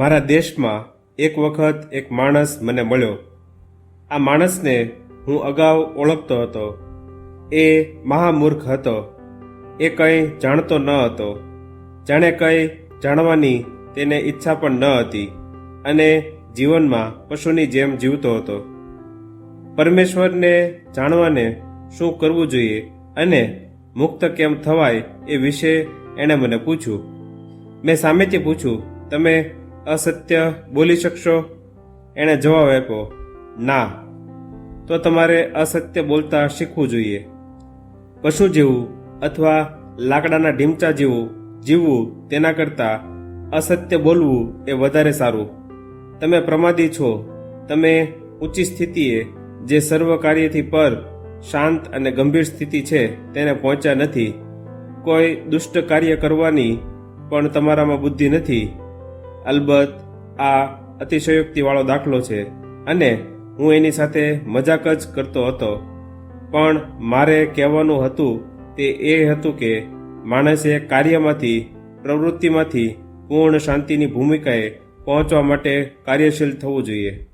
મારા દેશમાં એક વખત એક માણસ મને મળ્યો. આ માણસને હું અગાઉ ઓળખતો હતો. એ મહામૂર્ખ હતો. એ કંઈ જાણતો ન હતો. જાણે કંઈ જાણવાની તેને ઈચ્છા પણ ન હતી અને જીવનમાં પશુની જેમ જીવતો હતો. પરમેશ્વરને જાણવાને શું કરવું જોઈએ અને મુક્ત કેમ થવાય એ વિશે એણે મને પૂછ્યું. મેં સામેથી પૂછ્યું, તમે અસત્ય બોલી શકશો? એણે જવાબ આપ્યો, ના. તો તમારે અસત્ય બોલતા શીખવું જોઈએ. પશુ જેવું અથવા લાકડાના ઢીમચા જેવું જીવવું તેના કરતાં અસત્ય બોલવું એ વધારે સારું. તમે પ્રમાદી છો. તમે ઊંચી સ્થિતિએ જે સર્વ કાર્યથી પર શાંત અને ગંભીર સ્થિતિ છે તેને પહોંચ્યા નથી. કોઈ દુષ્ટ કાર્ય કરવાની પણ તમારામાં બુદ્ધિ નથી. અલબત્ત આ અતિશયોક્તિવાળો દાખલો છે અને હું એની સાથે મજાક જ કરતો હતો. પણ મારે કહેવાનું હતું તે એ હતું કે માણસે કાર્યમાંથી, પ્રવૃત્તિમાંથી પૂર્ણ શાંતિની ભૂમિકાએ પહોંચવા માટે કાર્યશીલ થવું જોઈએ.